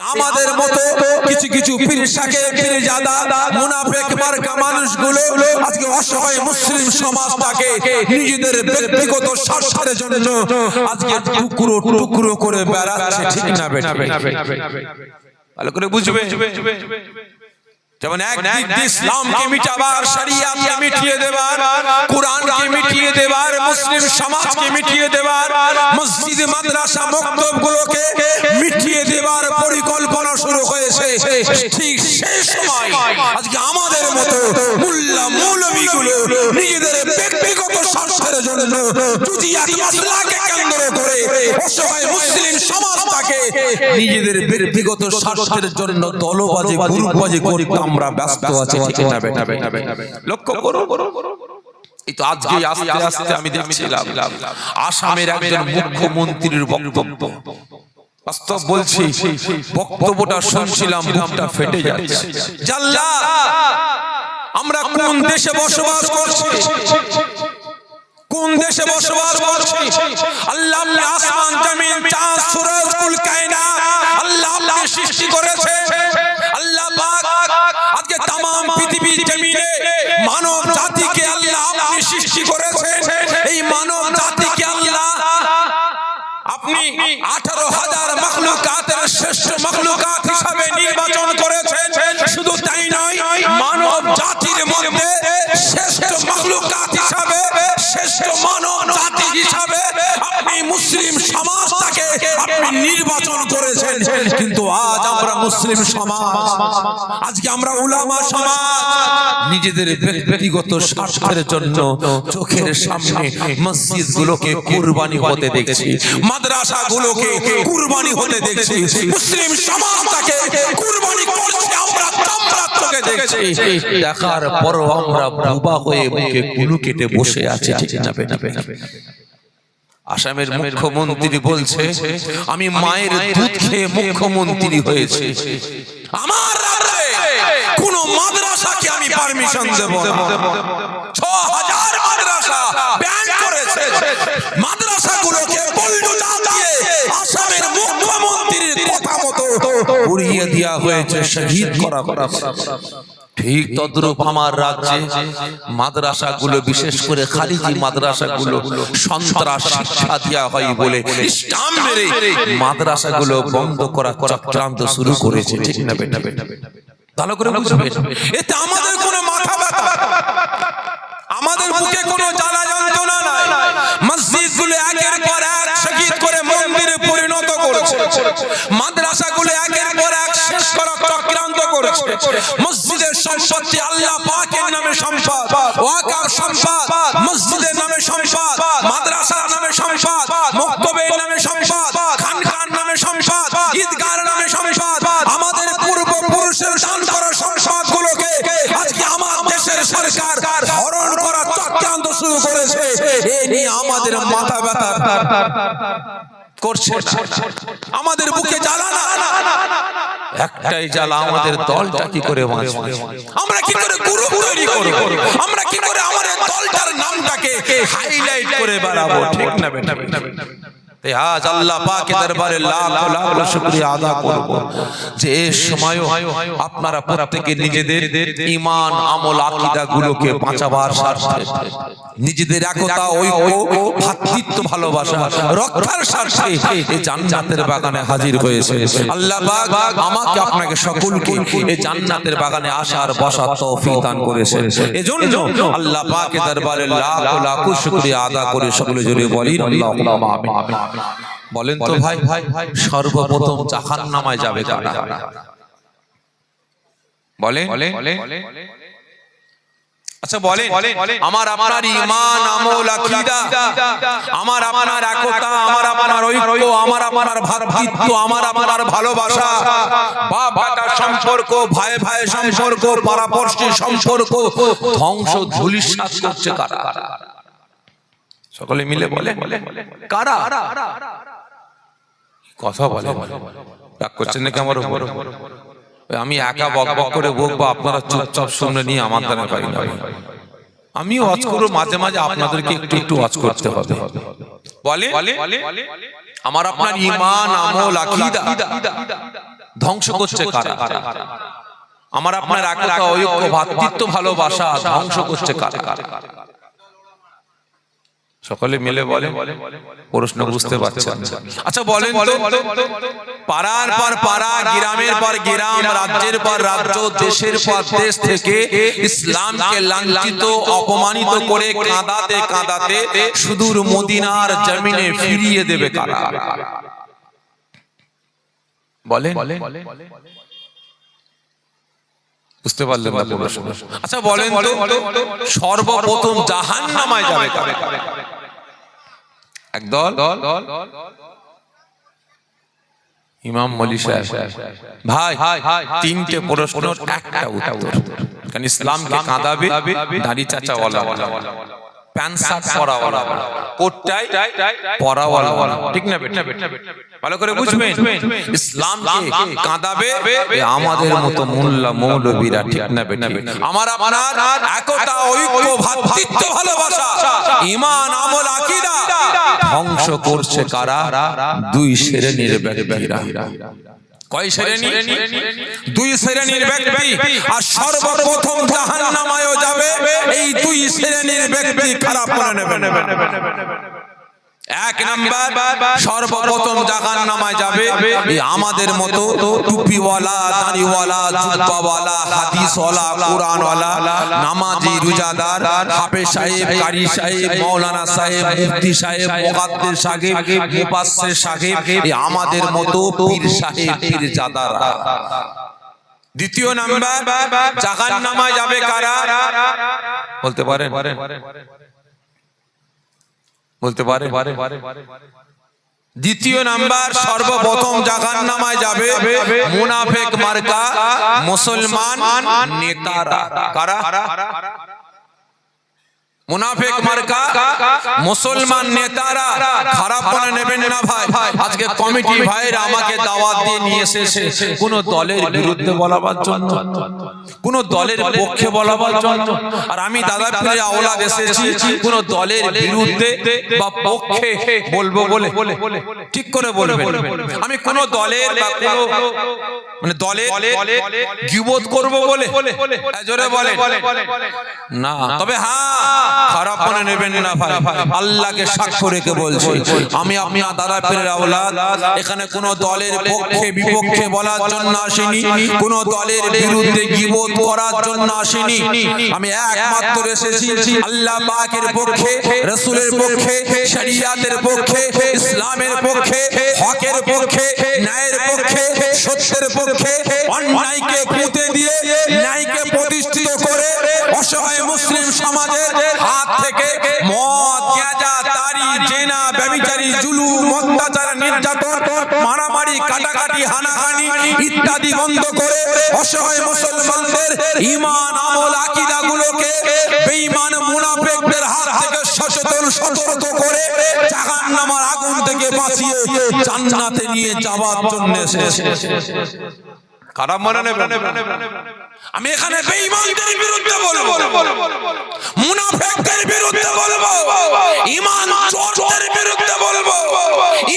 আমাদের মতো কিছু কিছু মুনাফেক মার্কা মানুষগুলো আজকে অসহায় মুসলিম সমাজটাকে নিজেদের ব্যক্তিগত স্বার্থের জন্য আজকে টুকরো টুকরো করে বেড়াচ্ছে ঠিক না বেটা? ভালো করে বুঝবে। যেমন একদিক দিয়ে ইসলামকে মিটাবার শরিয়াতকে মিটিয়ে দেবার কোরআনকে মিটিয়ে দেবার মুসলিম সমাজকে মিটিয়ে দেবার মসজিদ মাদ্রাসা মক্তবগুলোকে মিটিয়ে দেবার পরিকল্পনা শুরু হয়েছে। ঠিক সেই সময়। আজকে আমাদের মতো মুল্লা মৌলবীগুলো নিজেদের ব্যক্তিগত স্বার্থের জন্য জুজিয়াত মাসলাকে কেন্দ্র করে অসহায় মুসলিম সমাজটাকে নিজেদের ব্যক্তিগত স্বার্থের জন্য দলবাজি গ্রুপবাজি করতে আমরা ব্যস্ত আছি, ঠিক না বেটা? লক্ষ্য করো। আস্তে আমি দেখছিলাম, আসামের একজন মুখ্যমন্ত্রীর বক্তব্য। বাস্তব বলছি বক্তব্যটা শুনছিলাম বুকটা ফেটে যাচ্ছে। জাল্লা আমরা কোন দেশে বসবাস করছি? করেছেন কিন্তু আজ আমরা মুসলিম সমাজ আজকে আমরা উলামা সমাজ নিজেদের ব্যক্তিগত স্বার্থের জন্য চোখের সামনে মসজিদ গুলোকে কুরবানি হতে দেখছি মাদ্রাসা গুলোকে কুরবানি হতে দেখছি মুসলিম সমাজটাকে কুরবানি করছে আমরা চোখে দেখছি দেখার পরও আমরা বুবা হয়ে মুখে কুলু কেটে বসে আছি ঠিক না আসামের মুখ্যমন্ত্রী বলছে আমি মায়ের দুধ খেয়ে মুখ্যমন্ত্রী হয়েছে। আমার কোন মাদ্রাসাকে আমি পারমিশন দেব ছ হাজার মাদ্রাসা ব্যান করেছে। মাদ্রাসাগুলোকে দিয়ে আসামের মুখ্যমন্ত্রীর কথা মতো উড়িয়ে দেওয়া হয়েছে শহীদ করা করা। ঠিক তদ্রূপ আমার রাজ্যে মাদ্রাসাগুলো বিশেষ করে খালিজি মাদ্রাসাগুলো সন্ত্রাস শিক্ষা দেওয়া হয় বলে ইসলাম মেরে মাদ্রাসাগুলো বন্ধ করা চক্রান্ত শুরু করেছে। ঠিক না বেটা? বেটা? ভালো করে বুঝবে। এতে আমাদের কোনো মাথা ব্যথা। আমাদের বুকে কোনো জ্বালা যন্ত্রণা নাই। মসজিদগুলো একের পর এক শহীদ করে মন্দিরে পরিণত করেছে। মাদ্রাসাগুলো একের পর এক শেষ করা চক্রান্ত করেছে। সম্পত্তি আল্লাহ পাকের নামে সম্পদ, ওয়াকার সম্পদ, মসজিদের নামে সম্পদ, মাদ্রাসার নামে সম্পদ, মুক্তবের নামে সম্পদ, খানকার নামে সম্পদ, ঈদগার নামে সম্পদ, আমাদের পূর্বপুরুষের দান করা সম্পদগুলোকে আজকে আমার দেশের সরকার হরণ করা চক্রান্ত শুরু করেছে। এ নিয়ে আমাদের মাথা ব্যথা। করছে আমাদের বুকে জ্বালা একটাই জ্বালা আমাদের দলটা কি করে আমরা কি করে গ্রুপ তৈরি করব? আমরা কি করে আমাদের দলটার নামটাকে হাইলাইট করে বাড়াবো? ঠিক না নিজেদের একতা, ঐক্য জান্নাতের বাগানে হাজির হয়েছে। আল্লাহ আমাকে আপনাকে সকলকে এই জান্নাতের বাগানে আসার, বসার তৌফিক দান করেছেন এজন্য আল্লাহ দরবারে লাখ লাখ আদা করে সকলে জুড়ে বলি বলেন তো ভাই, সর্বপ্রথম জাহান্নামায় যাবে বলে আচ্ছা বলেন আমার আপনার ইমান আমল আকীদা আমার আপনার একতা আমার আপনার ঐক্য আমার আপনার ভাতৃত্ব আমার আপনার ভালোবাসা বাপ সম্পর্ক ভাই ভাই সম্পর্ক পারাপর্শী সম্পর্ক ধ্বংস ধুলিসাৎ করছে কারা? সকলে মিলে বলে কারা? কথা বলে রাগ করছেন নাকি আমার আমি একা বক বক করে বকবো আপনারা চুপচাপ শুনে নিয়ে আমার দ্বারা পাই না আমি ওয়াজ করব মাঝে মাঝে আপনাদেরকে একটু একটু ওয়াজ করতে হবে। বলে? আমার আপনার ইমান আমল আকীদা ধ্বংস করছে কারা? আমার আপনার একতা ঐক্য ভাতৃত্ব ভালোবাসা ধ্বংস করছে কারা? সকলে মিলে বলে প্রশ্ন বুঝতে পারছেন। আচ্ছা বলেন তো। পাড়ার পর পাড়া গ্রামের পর গ্রাম রাজ্যের পর রাজ্য দেশের পর দেশ থেকে ইসলামকে লাঞ্ছিত অপমানিত করে কাঁদাতে কাঁদাতে সুদূর মদিনার জমিনে ফিরিয়ে দেবে কারা বলেন। বুঝতে পারলেন না প্রশ্ন। আচ্ছা বলেন তো সর্বপ্রথম জাহান নামায় যাবে একদল ইমাম মলি সাহেব। ভাই তিনটে প্রশ্ন একটা উত্তর। কারণ ইসলামকে কাঁদাবে দাড়ি চাচা ওয়ালা। পরাওয়ালা। কোটটাই পরাওয়ালা। ঠিক না বেটা? ভালো করে বুঝবেন? ইসলামকে কাঁদাবে আমাদের মতো মোল্লা মৌলবীরা, ঠিক না বেটা? আমার আপনার একতা, ঐক্য, ভাতৃত্ব, ভালোবাসা আমল, আকীদা ধ্বংস করছে কারা? দুই শ্রেণির ব্যক্তিরা। কয় শ্রেণি? দুই শ্রেণির ব্যক্তি। আর সর্বপ্রথম জাহান্নামায়ও যাবে। এই দুই শ্রেণির ব্যক্তি খারাপ করে নেবে এক নাম্বার সর্বপ্রথম নামায় যাবে। আমাদের মতো সাহেব সাহেব সাহেব সাহেব সাহেব সাহেব আমাদের মতো সাহেব দ্বিতীয় নাম্বার জাহান নামায় যাবে কারা? বলতে পারেন? বলতে পারে। দ্বিতীয় নাম্বার সর্বপ্রথম জাগার নামায় যাবে মুনাফেক মার্কা মুসলমান নেতারা। কারা? মুনাফেক মার্কা, মুসলমান নেতারা খারাপ মনে নেবেন না ভাই। আজকে কমিটি ভাইরা আমাকে দাওয়াত দিয়ে নিয়ে এসেছে। কোন দলের বিরুদ্ধে বলাবার জন্য, কোন দলের পক্ষে বলাবার জন্য। আর আমি দাদা পীরের আওলাদ এসেছি, কোন দলের বিরুদ্ধে বা পক্ষে বলব বলে। ঠিক করে বলবেন। আমি কোন দলের বা কোন মানে দলের গিবত করব বলে। জোরে বলে না, তবে হ্যাঁ খারাপ মনে নেবেন না ভাই। আল্লাহকে সাক্ষ্য রেখে বলছি। আমি আপনি দাদা পীরের আওলাদ এখানে কোন দলের পক্ষে বিপক্ষে বলার জন্য আসেনি কোন দলের বিরুদ্ধে গিবত করার জন্য আসেনি। আমি একমাত্র এসেছি আল্লাহ পাকের পক্ষে রাসূলের পক্ষে শরিয়াতের পক্ষে ইসলামের পক্ষে হকের পক্ষে ন্যায়ের পক্ষে সত্যের পক্ষে অন্যায়কে পুঁতে দিয়ে ন্যায়কে প্রতিষ্ঠিত করে অসহায় মুসলিম সমাজের হাত থেকে মদ গাঁজা তারি, জেনা, ব্যভিচারী জুলুম অত্যাচার নির্যাতন, মারামারি, কাটাকাটি, হানাহানি ইত্যাদি বন্ধ করে অসহায় মুসলমানদের ঈমান, আমল আকীদা গুলোকে বেঈমান মুনাফিকদের হাত থেকে সচেতন, সতর্ক করে জাহান্নামের আগুন থেকে বাঁচিয়ে জান্নাতে নিয়ে যাওয়ার জন্য খারাপ মনে নেবেন আমি এখানে বেঈমানদের বিরুদ্ধে বলব। মুনাফিকদের বিরুদ্ধে বলব। ঈমান চোরদের বিরুদ্ধে বলব।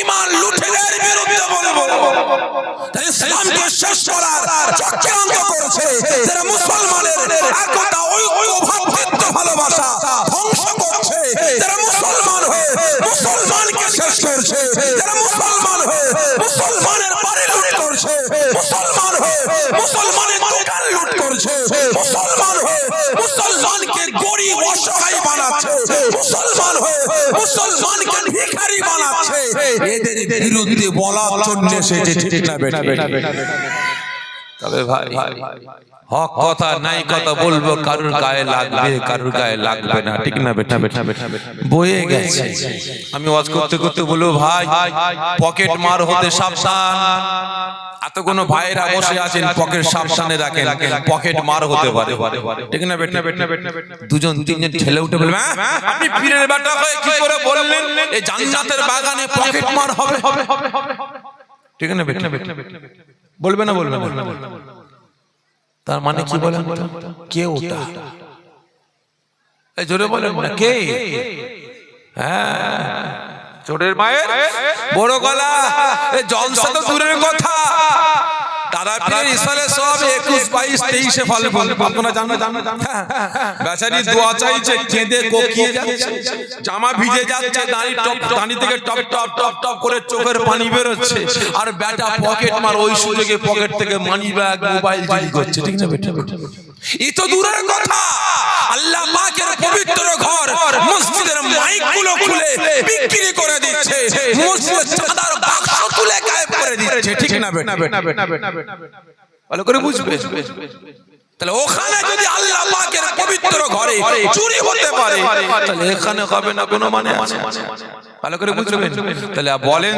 ঈমান লুটেদের বিরুদ্ধে বলব। তাই ইসলামকে শেষ করার চক্রান্ত করছে, যারা মুসলমানের একতা ঐক্য ভাতৃত্ব ভালোবাসা ধ্বংস করছে, যারা মুসলমান হয়ে মুসলমানকে শেষ করছে জন্য ঠিক না বেটা। তবে ভাই হক কথা নাই কথা বলব কারুর গায়ে লাগবে কারুর গায়ে লাগবে না। ঠিক না বেটা? বেটা বেটা বয়ে গেছে। আমি ওয়াজ করতে করতে বলব ভাই পকেট মার হতে সাবধান। এত কোন ভাইরা বসে আছেন পকেট সাবধানে রাখেন। পকেট মার হতে পারে। ঠিক না বেটা? বেটা দুজন তিনজন ঠেলে উঠে বলবে "হ্যাঁ? আপনি পীরের বেটা হয়ে কি করে বললেন? এই জান্নাতের বাগানে পকেট মার হবে হবে হবে হবে। ঠিক না বেটা বলবে না বলবে না। তার মানে কি বলেন? কে ওটা? জোরে বলেন না কে? হ্যাঁ। চোরের মায়ের? বড় গলা। জলসা তো দূরের কথা। দাদা পীরের ইসালে সব একুশ বাইশ তেইশে ফল ফল আপনারা জানো জানো বেচারি দোয়া চাইছে কেঁদে কোকিয়ে যাচ্ছে। জামা ভিজে যাচ্ছে দাঁড়ি টপ দাঁড়ি থেকে টপ টপ টপ টপ করে চোখের পানি বেরোচ্ছে। আর বেটা পকেট মার ওই সুযোগে পকেট থেকে মানি ব্যাগ মোবাইল চুরি করছে ঠিক না বেটা? তো দূরের কথা। আল্লাহ পাকের পবিত্র ঘর মসজিদের মাইকগুলো খুলে বিক্রি করে দিচ্ছে। মসজিদের চাঁদার বাক্স তুলে গায়েব করে দিচ্ছে। ঠিক না বেটা? ভালো করে বুঝবে। তাহলে ওখানে যদি আল্লাহ পাকের পবিত্র ঘরে চুরি হতে পারে তাহলে এখানে হবে না কোনো মানে আছে? ভালো করে বুঝবেন? তাহলে বলেন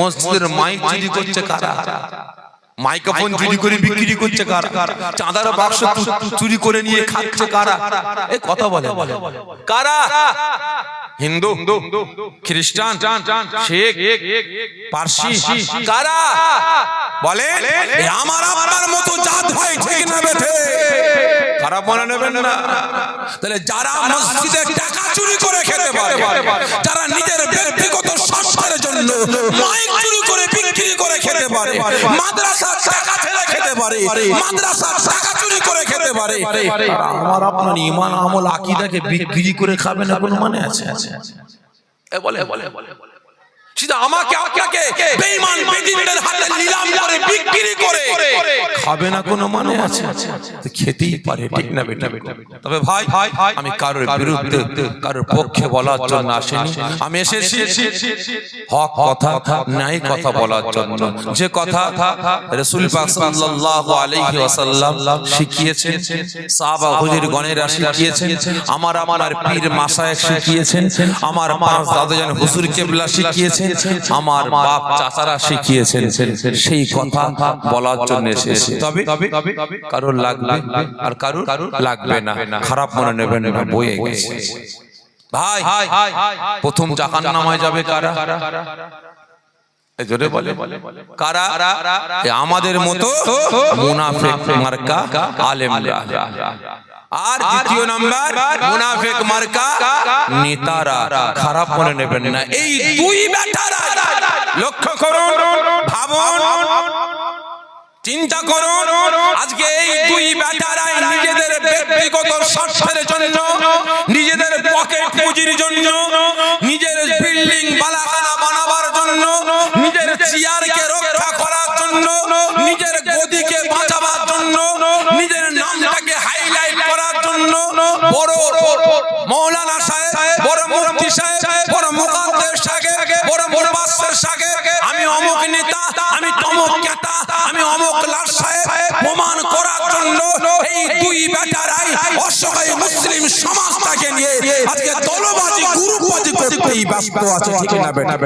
মসজিদের মাইক চুরি করছে কারা? মাইক্রোফোন চুরি করে বিক্রি করছে কারা? চাঁদার বাক্স চুরি করে নিয়ে খাচ্ছে কারা? এই কথা বলে। কারা? হিন্দু খ্রিস্টান শেখ পার্সি। কারা? বলে আমার আপনার মতো জাত হয় ঠিক না বেঠে? খারাপ মনে নেবেন না। তাহলে যারা মসজিদে টাকা চুরি করে খেতে পারে যারা নিজের ব্যক্তিগত স্বার্থের জন্য মাইক চুরি করে করে খেতে পারে। মাদ্রাসার টাকা ছেড়ে খেতে পারে। মাদ্রাসা টাকা চুরি করে খেতে পারে। আমার আপনার ইমান আমল আকিদাকে বিক্রি করে খাবে না কোনো মানে আছে? এ বলে বলে বলে। সেটা আমাকে আপনাকে বেঈমান বেদিনদের হাতে নিলাম করে বিক্রি করে। খাবে না কোনো মানে আছে। খেতেই পারে ঠিক না বেটা? তবে ভাই আমি কারোর বিরুদ্ধে কারোর পক্ষে বলার জন্য আসিনি। আমি এসেছি। হক কথা ন্যায় কথা বলার জন্য। যে কথা রাসূল পাক সাল্লাল্লাহু আলাইহি ওয়াসাল্লাম শিখিয়েছেন সাহাবা হুজুর গণেরা শিখিয়েছেন। আমার আমার পীর মাশায়েখ শিখিয়েছেন। আমার আমার পাঁচ দাদাজান হুজুর কেবলা শিখিয়েছেন। আমার বাপ চাচারা শিখিয়েছেন সেই কথা বলার জন্য এসেছি। তবে কারোর লাগবে আর কারোর লাগবে না। খারাপ মনে নেবেন না বইয়ে গেছে। ভাই প্রথম জাহান নামায় যাবে কারা? জোরে বলে। কারা? আমাদের মতো মুনাফিক মার্কা আলেমরা। আর দ্বিতীয় নাম্বার মুনাফিক মার্কা নেতারা খারাপ মনে নেবেন না। এই দুই বেটারা লক্ষ্য করুন ভাবুন চিন্তা করুন আজকে এই দুই নিজেদের ব্যক্তিগত স্বার্থের জন্য নিজেদের পকেট পুঁজির জন্য নিজের বিল্ডিং বালাখানা বানাবার জন্য নিজের চেয়ারকে রক্ষা করার জন্য নিজের গদিকে বাঁচাবার বড় মৌলানা সাহেব বড় মুফতি সাহেব বড় মুকাদ্দের সাহেব বড় মুরবাসের সাহেব আমি অমুক নেতা আমি তমুক কেতা আমি অমুক সাহেব প্রমাণ করার জন্য এই দুই বেটারাই অসহায় মুসলিম সমাজটাকে নিয়ে আজকে দলবাজি গুরুবাজি করতেই ব্যস্ত আছে ঠিক না বেটা?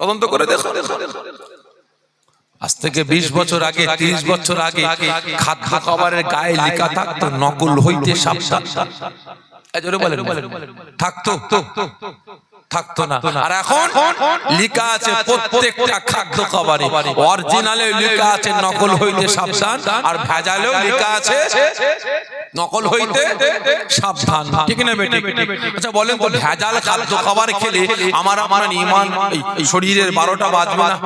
তদন্ত করে দেখো আজ থেকে বিশ বছর আগে, তিরিশ বছর আগে খাদ্য খাবারের গায়ে লেখা থাকতো, নকল হইতে থাকতো? থাকতো না। আর এখন লেখা আছে প্রত্যেকটা খাদ্য খাবারে, অরিজিনালে লেখা আছে নকল হইতে সাবধান, আর ভেজালেও লেখা আছে নকল হইতে সাবধান। ঠিক না বেটি? আচ্ছা বলেন তো, ভেজাল খাদ্য খাবার খেলে আমার আমার ইমান শরীরের বারোটা বাজবে না।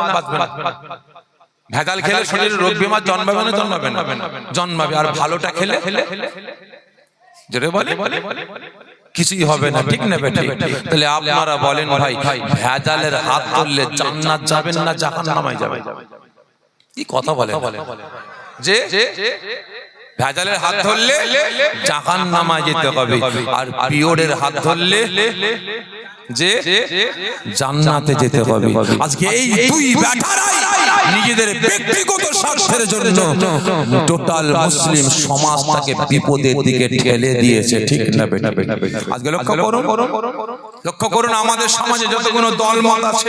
ভেজাল খেলে শরীরে রোগ বিমার জন্মাবে না। জন্মাবে না। জন্মাবে। আর ভালোটা খেলে? জোরে বলে? কিছুই হবে না। ঠিক না। বেটি তাহলে আপনারা বলেন ভাই ভাই ভেজালের হাত ধরলে জান্নাত যাবেন না জাহান্নামে যাবেন। কি কথা বলে? যে ভেজালের হাত ধরলে জাহান নামায় যেতে হবে। আর পিওরের হাত ধরলে যে জান্নাতে যেতে হবে। আজকে এই দুই ব্যাটারাই নিজেদের ব্যক্তিগত স্বার্থের জন্য টোটাল মুসলিম সমাজটাকে বিপদের দিকে ঠেলে দিয়েছে ঠিক না বেটা? আজকে লক্ষ্য করুন লক্ষ্য করুন আমাদের সমাজে যতগুলো দল মত আছে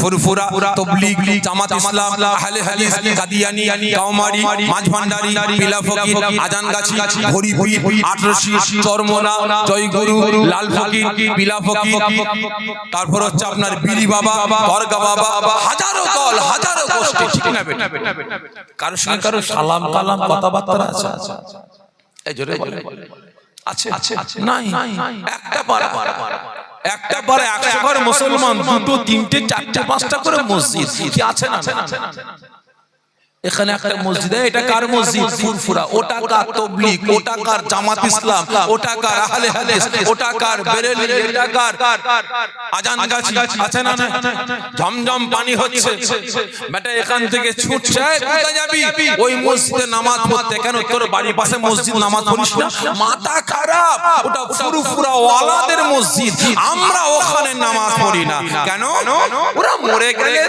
ফুরফুরা তবলিগ জামাত ইসলাম আহলে হাদিস কাদিয়ানি কাউমারি মাঝভান্ডারি পিলা ফকির আজান গাছি হরিপুরি আটরশি চরমনা জয়গুরু লাল ফকির পিলা ফকির তারপর হচ্ছে আপনার বিলি বাবা দরগা বাবা হাজারো দল হাজারো গোষ্ঠী ঠিক না বেটা? কারও সঙ্গে কারও সালাম কালাম কথাবার্তা আছে এই জোরে বলে আছে? আছে নাই একটা পারা একটা পরে একশো ঘর মুসলমান দুটো তিনটে চারটে পাঁচটা করে মসজিদ। আছে না? এখানে একটা মসজিদ এটা কার মসজিদ ফুরফুরা। ওটা কার তবলিগ? ওটা কার জামাত ইসলাম? ওটা কার আহলে হাদিস? ওটা কার বেরেলি? এটা কার? আজান গাছি? আছে না না ঝমঝম পানি হচ্ছে। বেটা এখান থেকে ছুটছে। কোথায় যাবি? ওই মসজিদে নামাজ পড়তে। কেন তোর বাড়ির পাশে মসজিদ নামাজ পড়িস না? মাথা খারাপ। ওটা ফুরফুরা ওয়ালাদের মসজিদ। আমরা ওখানে নামাজ পড়ি না। কেন? ওরা মরে গেলে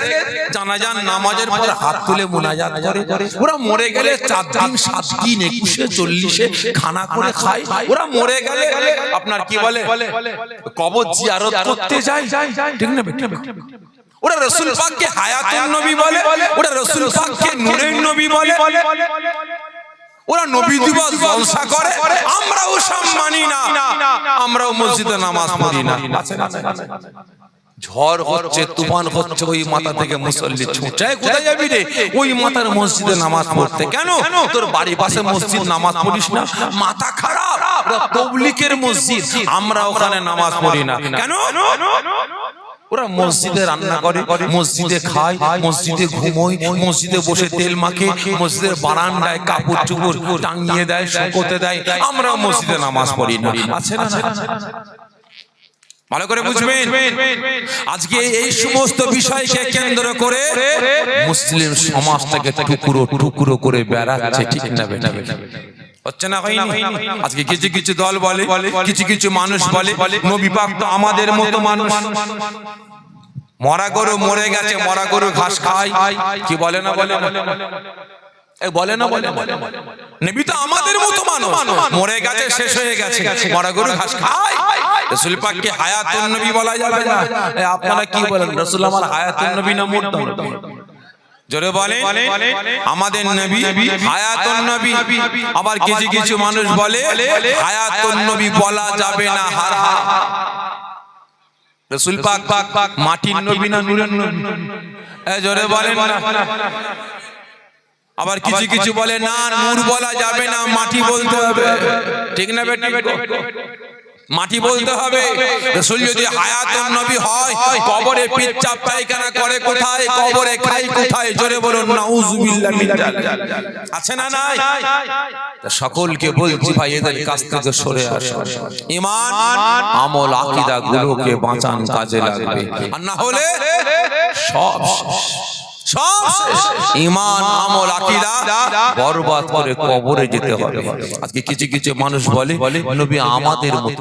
জানাজান নামাজের পর হাত তুলে মোনাজাত করে ওরা মরে গেলে চার দিন সাত দিন একুশে চল্লিশে খানা করে খায়। ওরা মরে গেলে আপনার কি বলে? কবর জিয়ারত করতে যায়। ঠিক না ওরা রসুল পাককে হায়াতুন নবী বলে। ওরা রসুল পাককে নূরের নবী বলে। ওরা নবী দিবস জলসা করে। আমরা ও সব না। আমরাও মসজিদে নামাজ পড়ি না। ঝড় হচ্ছে, তুফান হচ্ছে, ওই মাথা থেকে মুসল্লি ছুটায় কোথায় যাবি রে? ওই মাথার মসজিদে নামাজ পড়তে। কেন? তোর বাড়ির পাশে মসজিদ, নামাজ পড়িস না? মাথা খারাপ। তবলিকের মসজিদ। আমরা ওখানে নামাজ পড়ি না। কেন? ওরা মসজিদে রান্না করে, মসজিদে খায়, মসজিদে ঘুমোয়, মসজিদে বসে তেল মাখে মসজিদের বারান্দায় কাপড় চুপড় টাঙিয়ে দেয়, শুকোতে দেয়। আমরা মসজিদে নামাজ পড়ি না। আছে না? ভালো করে বুঝবেন। আজকে এই সমস্ত বিষয়কে কেন্দ্র করে মুসলিম সমাজটাকে টুকরো টুকরো করে বেড়াচ্ছে ঠিক না হচ্ছে না আজকে কিছু কিছু দল বলে কিছু কিছু মানুষ বলে নবী পাক তো আমাদের মতো মানুষ। মরা গরু মরে গেছে মরা গরু ঘাস খায়। কি বলে না বলে বলে? না বলে? না? নবী তো আমাদের মতো মানুষ। মরে গেছে শেষ হয়ে গেছে। মরা গরু ঘাস খায়। রসুল পাককে হায়াতুন নবী বলা যাবে না। আপনারা কি বলেন? রসুল আমার হায়াতুন নবী না মুর্দম জোরে বলে আমাদের নবী হায়াতুন নবী। আবার কিছু কিছু মানুষ বলে হায়াতুন নবী বলা যাবে না হার হার। রসুল পাক পাক মাটির নবী না নূরের নবী? এ জোরে বলেন না। আবার কিছু কিছু বলে না নূর বলা যাবে না মাটি বলতে হবে। ঠিক না বেটি? মাটি বলতে হবে। রসুল যদি হায়াতুন নবী হয় কবরে পিচ্চাপ পায়খানা করে কোথায়? কবরে খাই কোথায়? জোরে বলুন নাউজুবিল্লাহ মিন। আছে না নাই? তা সকলকে বলছি ভাই এদের কাছ থেকে সরে আসো। ইমান আমল আকীদা গুলোকে বাঁচান কাজে লাগবে। আর না হলে সব শেষ। সব ইমান আমল আকিরা বরবাদ করে কবরে যেতে হবে। আজকে কিছু কিছু মানুষ বলে নবী আমাদের মতো